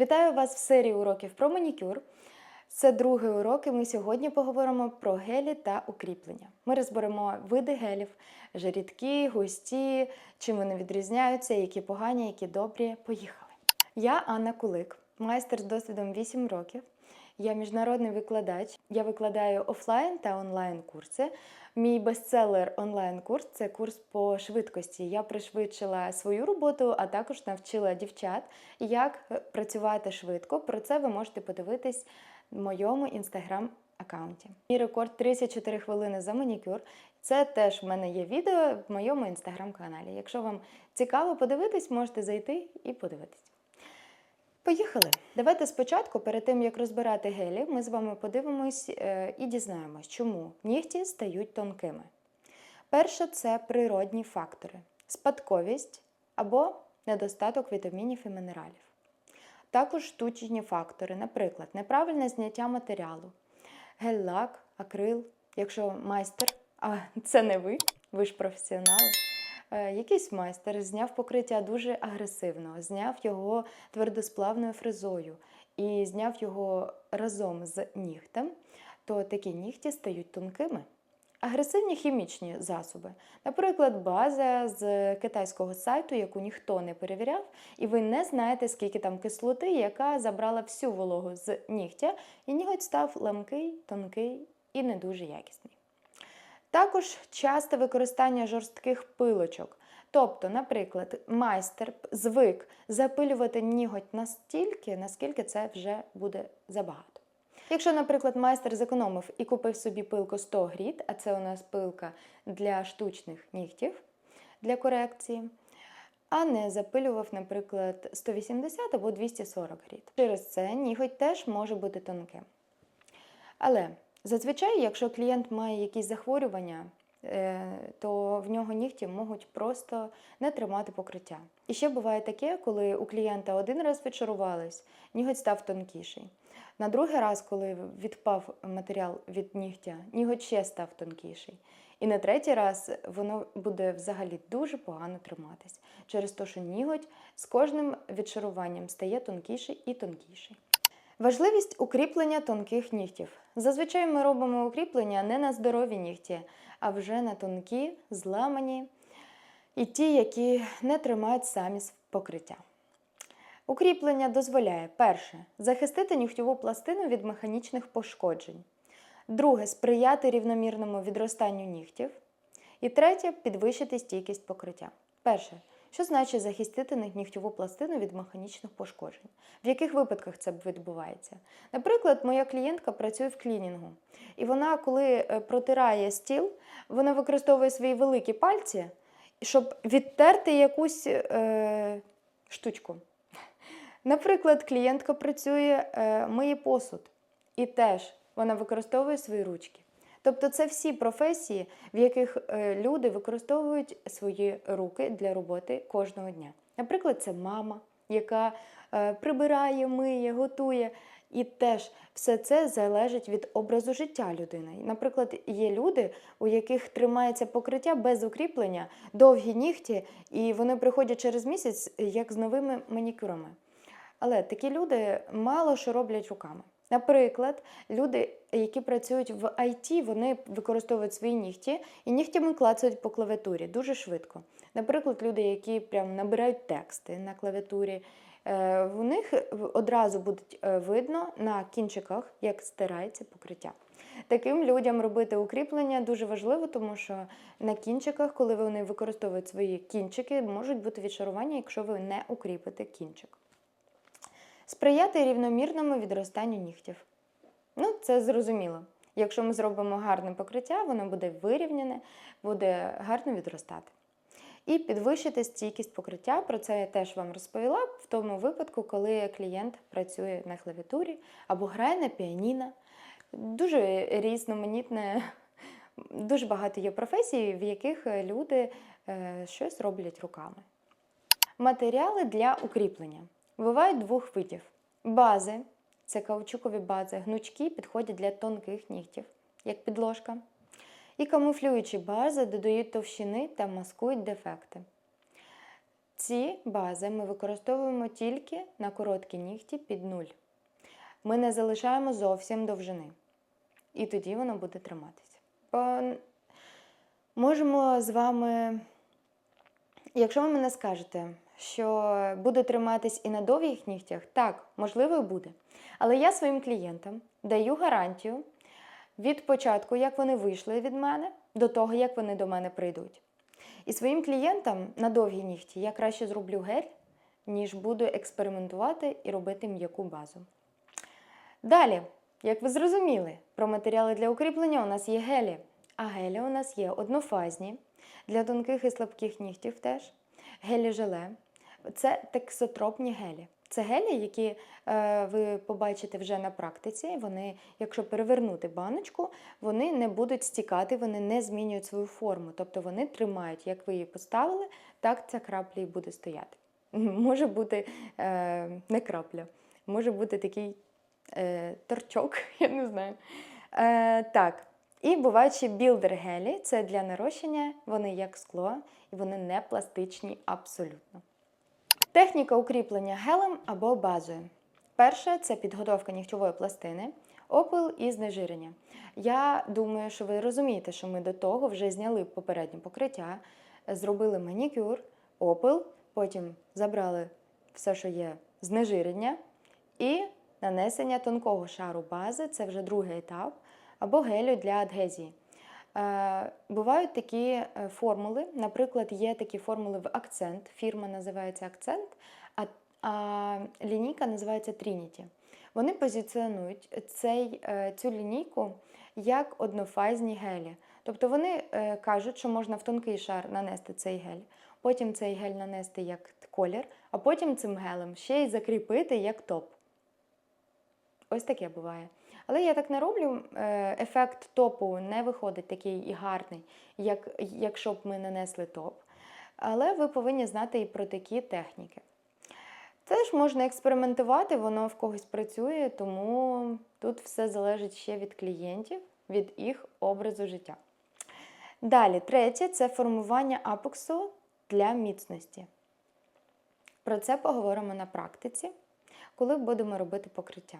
Вітаю вас в серії уроків про манікюр. Це другий урок, і ми сьогодні поговоримо про гелі та укріплення. Ми розберемо види гелів, вже густі, чим вони відрізняються, які погані, які добрі. Поїхали. Я Анна Кулик, майстер з досвідом 8 років. Я міжнародний викладач. Я викладаю офлайн та онлайн курси. Мій бестселер онлайн-курс це курс по швидкості. Я пришвидшила свою роботу, а також навчила дівчат, як е, працювати швидко. Про це ви можете подивитись в моєму інстаграм-аккаунті. Мій рекорд 34 хвилини за манікюр. Це теж в мене є відео в моєму інстаграм-каналі. Якщо вам цікаво подивитись, можете зайти і подивитись. Поїхали! Давайте спочатку, перед тим як розбирати гелі, ми з вами подивимось е, і дізнаємось, чому нігті стають тонкими. Перше це природні фактори: спадковість або недостаток вітамінів і мінералів. Також штучні фактори, наприклад, неправильне зняття матеріалу, гель-лак, акрил, якщо майстер, а це не ви, ви ж професіонали. Е, Якийсь майстер зняв покриття дуже агресивно, зняв його твердосплавною фрезою і зняв його разом з нігтем, то такі нігті стають тонкими. Агресивні хімічні засоби, наприклад, база з китайського сайту, яку ніхто не перевіряв, і ви не знаєте, скільки там кислоти, яка забрала всю вологу з нігтя, і ніготь став ламкий, тонкий і не дуже якісний. Також часте використання жорстких пилочок. Тобто, наприклад, майстер звик запилювати ніготь настільки, наскільки це вже буде забагато. Якщо, наприклад, майстер зекономив і купив собі пилку 100 гріт, а це у нас пилка для штучних нігтів для корекції, а не запилював, наприклад, 180 або 240 гріт. Через це ніготь теж може бути тонким. Але зазвичай, якщо клієнт має якісь захворювання, е, то в нього нігті можуть просто не тримати покриття. І ще буває таке, коли у клієнта один раз відшарувались, ніготь став тонкіший. На другий раз, коли відпав матеріал від нігтя, ніготь ще став тонкіший. І на третій раз воно буде взагалі дуже погано триматись через те, що ніготь з кожним відшаруванням стає тонкіший і тонкіший. Важливість укріплення тонких нігтів. Зазвичай ми робимо укріплення не на здорові нігті, а вже на тонкі, зламані і ті, які не тримають самі покриття. Укріплення дозволяє перше захистити нігтєву пластину від механічних пошкоджень. Друге сприяти рівномірному відростанню нігтів. І третє підвищити стійкість покриття. Перше. Що значить захистити нігтєву пластину від механічних пошкоджень? В яких випадках це відбувається? Наприклад, моя клієнтка працює в клінінгу, і вона, коли е, протирає стіл, вона використовує свої великі пальці, щоб відтерти якусь е, штучку. Наприклад, клієнтка працює, е, миє посуд, і теж вона використовує свої ручки. Тобто це всі професії, в яких е, люди використовують свої руки для роботи кожного дня. Наприклад, це мама, яка е, прибирає, миє, готує. І теж все це залежить від образу життя людини. Наприклад, є люди, у яких тримається покриття без укріплення, довгі нігті, і вони приходять через місяць як з новими манікюрами. Але такі люди мало що роблять руками. Наприклад, люди, які працюють в IT, вони використовують свої нігті і нігтями клацають по клавіатурі дуже швидко. Наприклад, люди, які прям набирають тексти на клавіатурі, е, в них одразу буде видно на кінчиках, як стирається покриття. Таким людям робити укріплення дуже важливо, тому що на кінчиках, коли вони використовують свої кінчики, можуть бути відшарування, якщо ви не укріпите кінчик. Сприяти рівномірному відростанню нігтів. Ну, це зрозуміло. Якщо ми зробимо гарне покриття, воно буде вирівняне, буде гарно відростати. І підвищити стійкість покриття. Про це я теж вам розповіла в тому випадку, коли клієнт працює на клавіатурі або грає на піаніно. Дуже різноманітне, дуже багато є професій, в яких люди е, щось роблять руками. Матеріали для укріплення. Бувають двох видів. Бази це каучукові бази, гнучкі підходять для тонких нігтів, як підложка. І камуфлюючі бази додають товщини та маскують дефекти. Ці бази ми використовуємо тільки на короткі нігті під нуль. Ми не залишаємо зовсім довжини. І тоді воно буде триматися. Можемо з вами, якщо ви мене скажете, що буде триматись і на довгих нігтях, так, можливо, буде. Але я своїм клієнтам даю гарантію від початку, як вони вийшли від мене, до того, як вони до мене прийдуть. І своїм клієнтам на довгі нігті я краще зроблю гель, ніж буду експериментувати і робити м'яку базу. Далі, як ви зрозуміли, про матеріали для укріплення у нас є гелі, а гелі у нас є однофазні для тонких і слабких нігтів теж. Гелі желе. Це тексотропні гелі. Це гелі, які е, ви побачите вже на практиці. Вони, якщо перевернути баночку, вони не будуть стікати, вони не змінюють свою форму. Тобто вони тримають, як ви її поставили, так ця крапля і буде стояти. Може бути е, не крапля, може бути такий е, торчок, я не знаю. Е, так. І бувають білдер-гелі, це для нарощення, вони як скло, і вони не пластичні абсолютно. Техніка укріплення гелем або базою. Перше це підготовка нігтєвої пластини, опил і знежирення. Я думаю, що ви розумієте, що ми до того вже зняли попереднє покриття, зробили манікюр, опил, потім забрали все, що є знежирення, і нанесення тонкого шару бази це вже другий етап, або гелю для адгезії. Е, Бувають такі е, формули, наприклад, є такі формули в акцент. Фірма називається акцент, а, а лінійка називається Trinity. Вони позиціонують цей, е, цю лінійку як однофазні гелі. Тобто вони кажуть, що можна в тонкий шар нанести цей гель, потім цей гель нанести як колір, а потім цим гелем ще й закріпити як топ. Ось таке буває. Але я так не роблю. е, Ефект топу не виходить такий і гарний, як якщо б ми нанесли топ. Але ви повинні знати і про такі техніки. Теж можна експериментувати, воно в когось працює, тому тут все залежить ще від клієнтів, від їх образу життя. Далі, третє це формування апексу для міцності. Про це поговоримо на практиці, коли будемо робити покриття.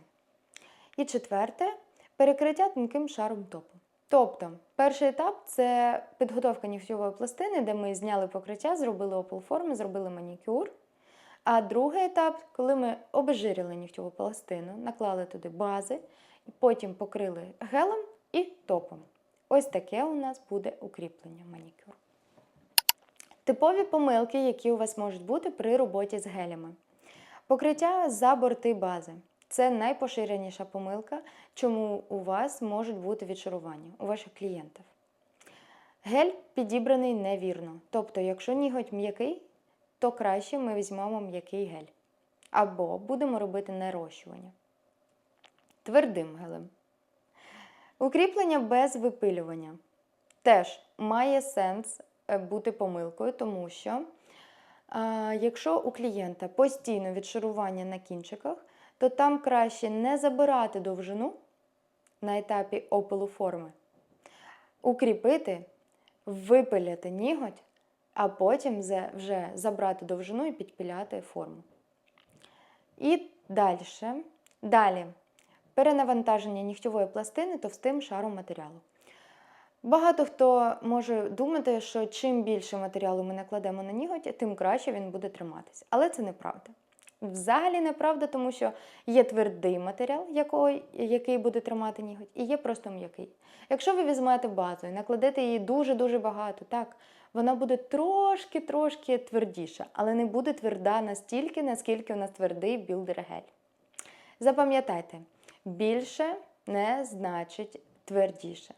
І четверте перекриття тонким шаром топу. Тобто, перший етап це підготовка нігтєвої пластини, де ми зняли покриття, зробили опал форми, зробили манікюр. А другий етап, коли ми обезжирили нігтєву пластину, наклали туди бази, потім покрили гелем і топом. Ось таке у нас буде укріплення манікюру. Типові помилки, які у вас можуть бути при роботі з гелями. Покриття за борти бази. Це найпоширеніша помилка, чому у вас можуть бути відшарування у ваших клієнтів. Гель підібраний невірно. Тобто, якщо ніготь м'який, то краще ми візьмемо м'який гель. Або будемо робити нарощування. Твердим гелем. Укріплення без випилювання теж має сенс е, бути помилкою, тому що а, якщо у клієнта постійно відшарування на кінчиках, то там краще не забирати довжину на етапі опилу форми, укріпити, випиляти ніготь, а потім вже забрати довжину і підпіляти форму. І далі. Далі перенавантаження нігтєвої пластини товстим шаром матеріалу. Багато хто може думати, що чим більше матеріалу ми накладемо на ніготь, тим краще він буде триматися. Але це неправда. Взагалі неправда, тому що є твердий матеріал, який, який буде тримати ніготь, і є просто м'який. Якщо ви візьмете базу і накладете її дуже-дуже багато, так, вона буде трошки-трошки твердіша, але не буде тверда настільки, наскільки у нас твердий білдер-гель. Запам'ятайте, більше не значить твердіше.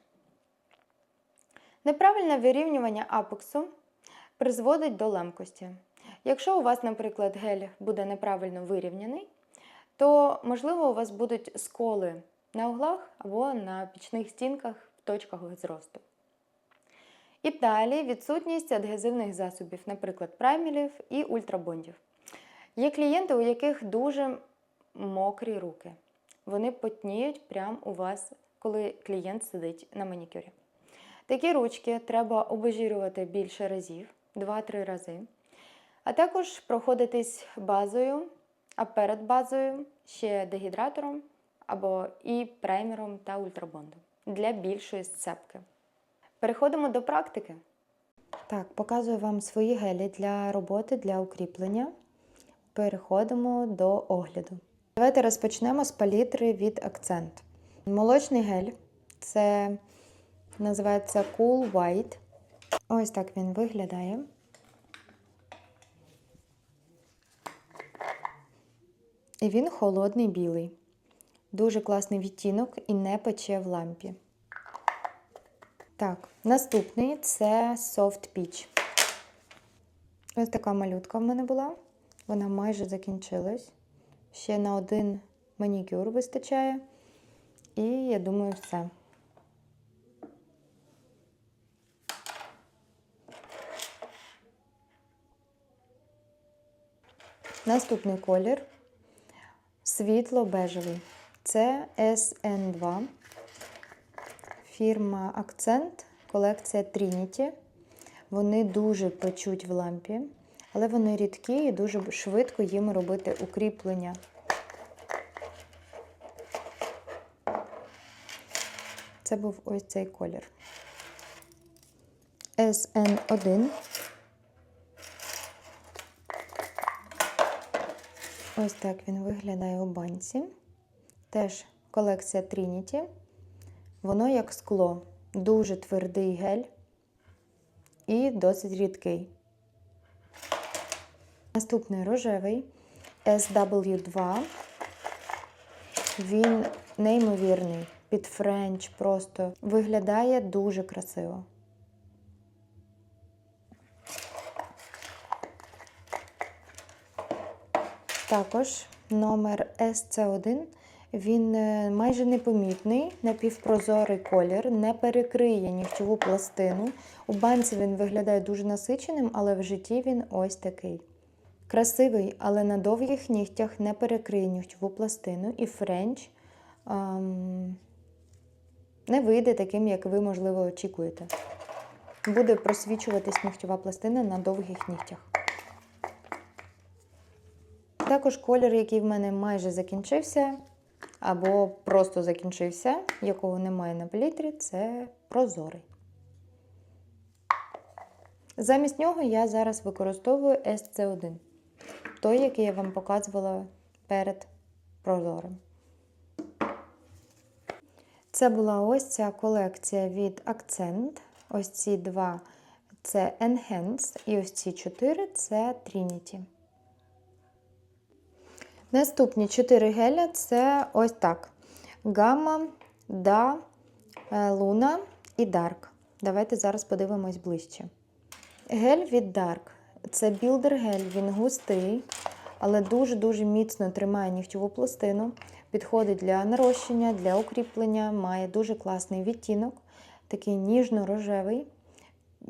Неправильне вирівнювання апексу призводить до ламкості. Якщо у вас, наприклад, гель буде неправильно вирівняний, то, можливо, у вас будуть сколи на углах або на пічних стінках в точках зросту. І далі відсутність адгезивних засобів, наприклад, праймелів і ультрабондів. Є клієнти, у яких дуже мокрі руки. Вони потніють прямо у вас, коли клієнт сидить на манікюрі. Такі ручки треба обезжирювати більше разів, 2-3 рази. А також проходитись базою, а перед базою ще дегідратором або і праймером та ультрабондом для більшої сцепки. Переходимо до практики. Так, показую вам свої гелі для роботи, для укріплення. Переходимо до огляду. Давайте розпочнемо з палітри від акцент. Молочний гель це називається Cool White. Ось так він виглядає. І він холодний білий. Дуже класний відтінок і не пече в лампі. Так, наступний це Soft Peach. Ось така малютка в мене була. Вона майже закінчилась. Ще на один манікюр вистачає. І я думаю, все. Наступний колір світло-бежевий. Це SN2. Фірма Акцент, колекція Trinity. Вони дуже печуть в лампі, але вони рідкі і дуже швидко їм робити укріплення. Це був ось цей колір. SN1. Ось так він виглядає у банці. Теж колекція Trinity. Воно як скло, дуже твердий гель і досить рідкий. Наступний рожевий SW2. Він неймовірний, під френч просто виглядає дуже красиво. Також номер SC1. Він е, майже непомітний, напівпрозорий колір, не перекриє нігтєву пластину. У банці він виглядає дуже насиченим, але в житті він ось такий. Красивий, але на довгих нігтях не перекриє нігтєву пластину, і френч ем, не вийде таким, як ви, можливо, очікуєте. Буде просвічуватись нігтєва пластина на довгих нігтях. Також колір, який в мене майже закінчився, або просто закінчився, якого немає на палітрі, це прозорий. Замість нього я зараз використовую SC1, той, який я вам показувала перед прозорим. Це була ось ця колекція від Accent. Ось ці два це Enhance, і ось ці чотири це Trinity. Наступні 4 геля це ось так: Гамма, Да, Луна і Dark. Давайте зараз подивимось ближче. Гель від Dark. Це білдер гель, він густий, але дуже-дуже міцно тримає нігтєву пластину. Підходить для нарощення, для укріплення, має дуже класний відтінок, такий ніжно-рожевий.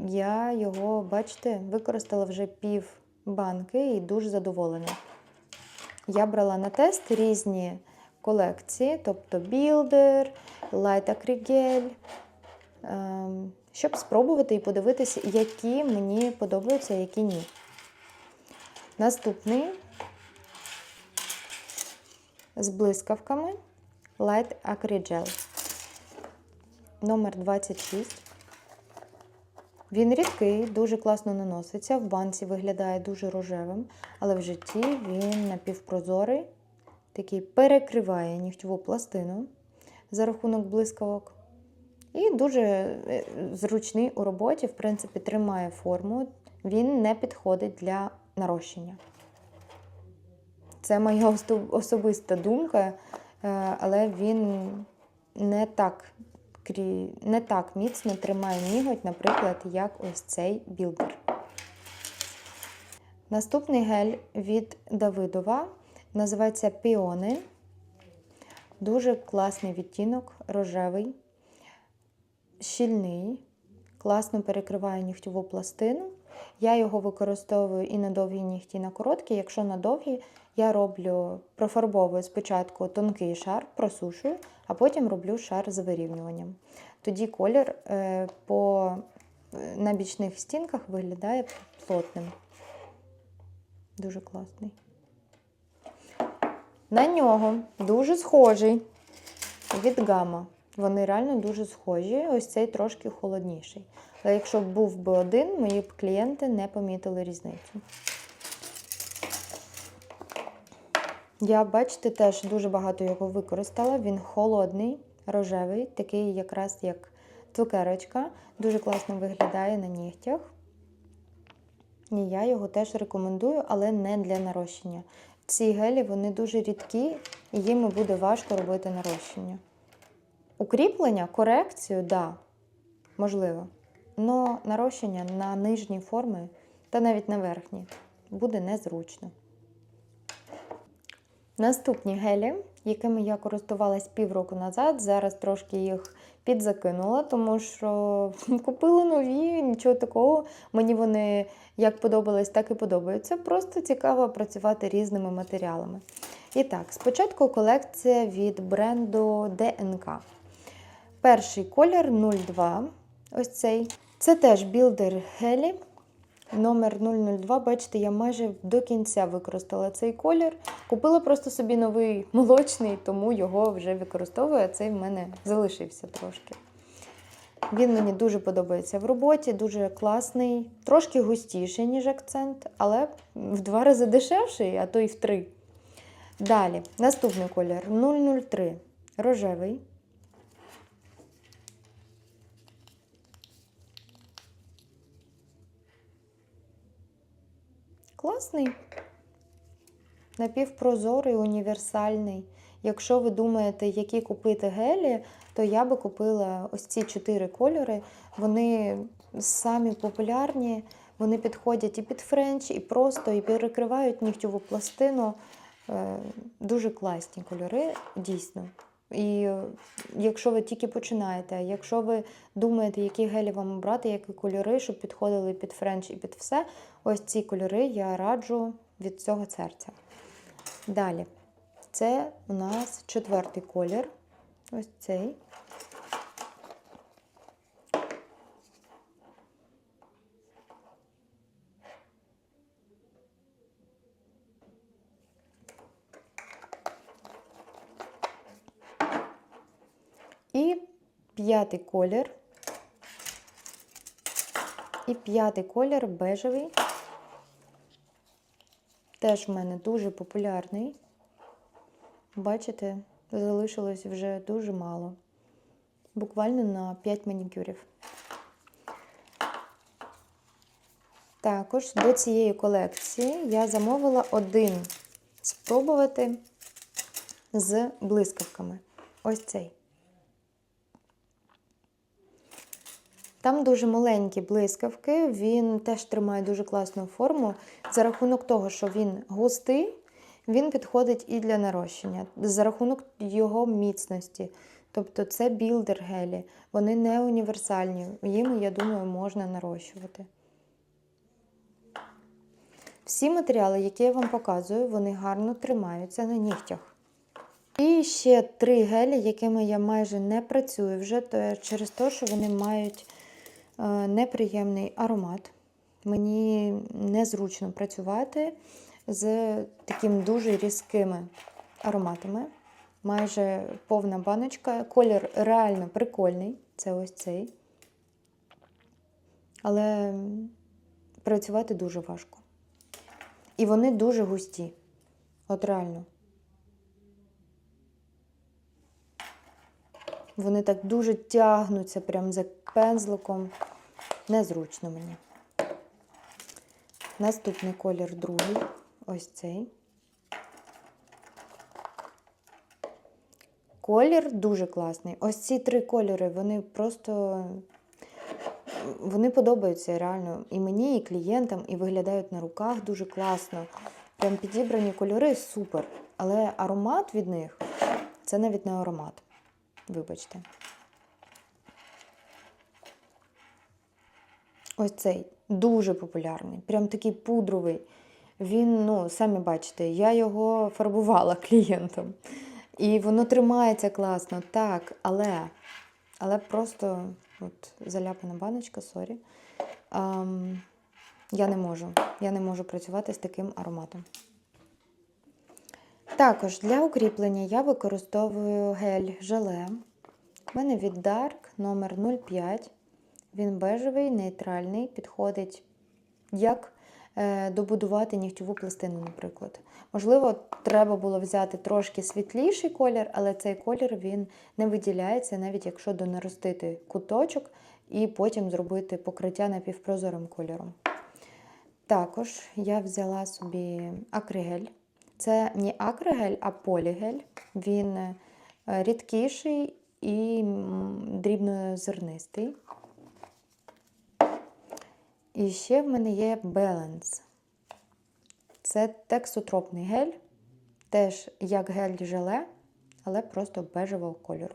Я його, бачите, використала вже пів банки і дуже задоволена. Я брала на тест різні колекції, тобто Builder, Light Acrygel, ем, щоб спробувати і подивитися, які мені подобаються, а які ні. Наступний з блискавками Light Acrygel. Номер 26. Він рідкий, дуже класно наноситься. В банці виглядає дуже рожевим, але в житті він напівпрозорий, такий перекриває нігтєву пластину за рахунок блискавок. І дуже е, зручний у роботі, в принципі, тримає форму. Він не підходить для нарощення. Це моя особиста думка, е, але він не так не так міцно тримає ніготь, наприклад, як ось цей білдер. Наступний гель від Давидова називається Піони. Дуже класний відтінок, рожевий, щільний, класно перекриває нігтєву пластину. Я його використовую і на довгі нігті, і на короткі. Якщо на довгі, я роблю профарбовую спочатку тонкий шар, просушую, а потім роблю шар з вирівнюванням. Тоді колір е, по, на бічних стінках виглядає плотним. Дуже класний. На нього дуже схожий від гама. Вони реально дуже схожі. Ось цей трошки холодніший. Але якщо б був би один, мої б клієнти не помітили різницю. Я, бачите, теж дуже багато його використала. Він холодний, рожевий, такий якраз як цукерочка. Дуже класно виглядає на нігтях. І я його теж рекомендую, але не для нарощення. Ці гелі вони дуже рідкі, і їм буде важко робити нарощення. Укріплення, корекцію, да, можливо. Но нарощення на нижні форми та навіть на верхні буде незручно. Наступні гелі, якими я користувалась півроку назад, зараз трошки їх підзакинула, тому що купила нові, нічого такого. Мені вони як подобались, так і подобаються. Просто цікаво працювати різними матеріалами. І так, спочатку колекція від бренду ДНК. Перший колір 02. Ось цей. Це теж білдер гелі. Номер 002, бачите, я майже до кінця використала цей колір. Купила просто собі новий молочний, тому його вже використовую, а цей в мене залишився трошки. Він мені дуже подобається в роботі, дуже класний, трошки густіший, ніж акцент, але в два рази дешевший, а то й в три. Далі, наступний колір 003 рожевий. Класний. Напівпрозорий, універсальний. Якщо ви думаєте, які купити гелі, то я би купила ось ці чотири кольори. Вони самі популярні, вони підходять і під френч, і просто, і перекривають нігтєву пластину. Е, Дуже класні кольори, дійсно. І якщо ви тільки починаєте, якщо ви думаєте, які гелі вам обрати, які кольори, щоб підходили під френч і під все, ось ці кольори я раджу від цього серця. Далі, це у нас четвертий колір. Ось цей. І п'ятий колір. І п'ятий колір бежевий. Теж в мене дуже популярний. Бачите, залишилось вже дуже мало. Буквально на 5 манікюрів. Також до цієї колекції я замовила один спробувати з блискавками. Ось цей. Там дуже маленькі блискавки, він теж тримає дуже класну форму. За рахунок того, що він густий, він підходить і для нарощення, за рахунок його міцності. Тобто це білдер гелі, вони не універсальні, їм, я думаю, можна нарощувати. Всі матеріали, які я вам показую, вони гарно тримаються на нігтях. І ще три гелі, якими я майже не працюю вже то через те, що вони мають неприємний аромат. Мені незручно працювати з таким дуже різкими ароматами. Майже повна баночка. Колір реально прикольний. Це ось цей. Але працювати дуже важко. І вони дуже густі. От реально. Вони так дуже тягнуться прям за пензликом. Незручно мені. Наступний колір другий. Ось цей. Колір дуже класний. Ось ці три кольори, вони просто вони подобаються реально і мені, і клієнтам, і виглядають на руках дуже класно. Прям підібрані кольори супер. Але аромат від них це навіть не аромат. Вибачте. Ось цей дуже популярний, прям такий пудровий. Він, ну, самі бачите, я його фарбувала клієнтам. І воно тримається класно, так, але але просто от, заляпана баночка, сорі. Ем, Я не можу. Я не можу працювати з таким ароматом. Також для укріплення я використовую гель желе. У мене від Dark номер 05. Він бежевий, нейтральний, підходить як е, добудувати нігтєву пластину, наприклад. Можливо, треба було взяти трошки світліший колір, але цей колір він не виділяється, навіть якщо донаростити куточок і потім зробити покриття напівпрозорим кольором. Також я взяла собі акригель. Це не акригель, а полігель. Він е, рідкіший і дрібнозернистий. І ще в мене є Balance. Це тексотропний гель, теж як гель желе, але просто бежевого кольору.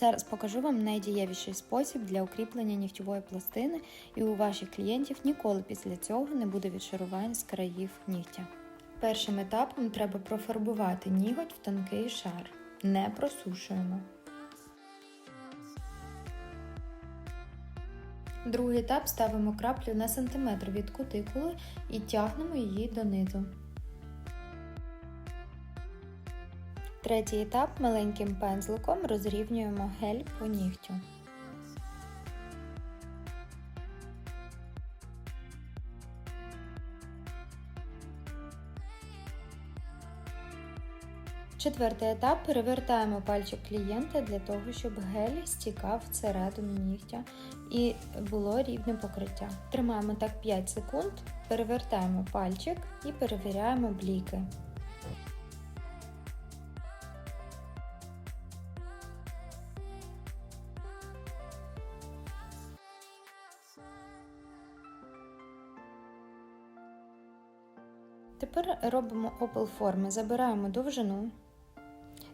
Зараз покажу вам найдієвіший спосіб для укріплення нігтєвої пластини, і у ваших клієнтів ніколи після цього не буде відшарувань з країв нігтя. Першим етапом треба профарбувати ніготь в тонкий шар. Не просушуємо. Другий етап ставимо краплю на сантиметр від кутикули і тягнемо її донизу. Третій етап маленьким пензликом розрівнюємо гель по нігтю. Четвертий етап перевертаємо пальчик клієнта для того, щоб гель стікав всередину нігтя і було рівне покриття. Тримаємо так 5 секунд, перевертаємо пальчик і перевіряємо бліки. Робимо опил форми, забираємо довжину.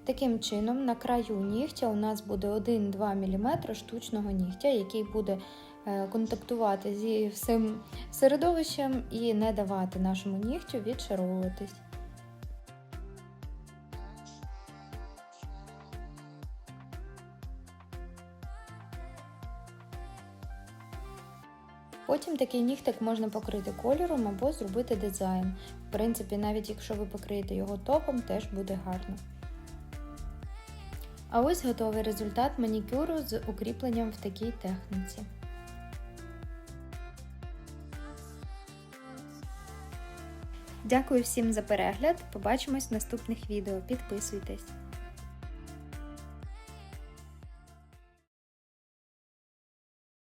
Таким чином, на краю нігтя у нас буде 1-2 мм штучного нігтя, який буде е, контактувати зі всім середовищем і не давати нашому нігтю відшаровуватись. Потім такий нігтик можна покрити кольором або зробити дизайн. В принципі, навіть якщо ви покриєте його топом, теж буде гарно. А ось готовий результат манікюру з укріпленням в такій техніці. Дякую всім за перегляд. Побачимось в наступних відео. Підписуйтесь!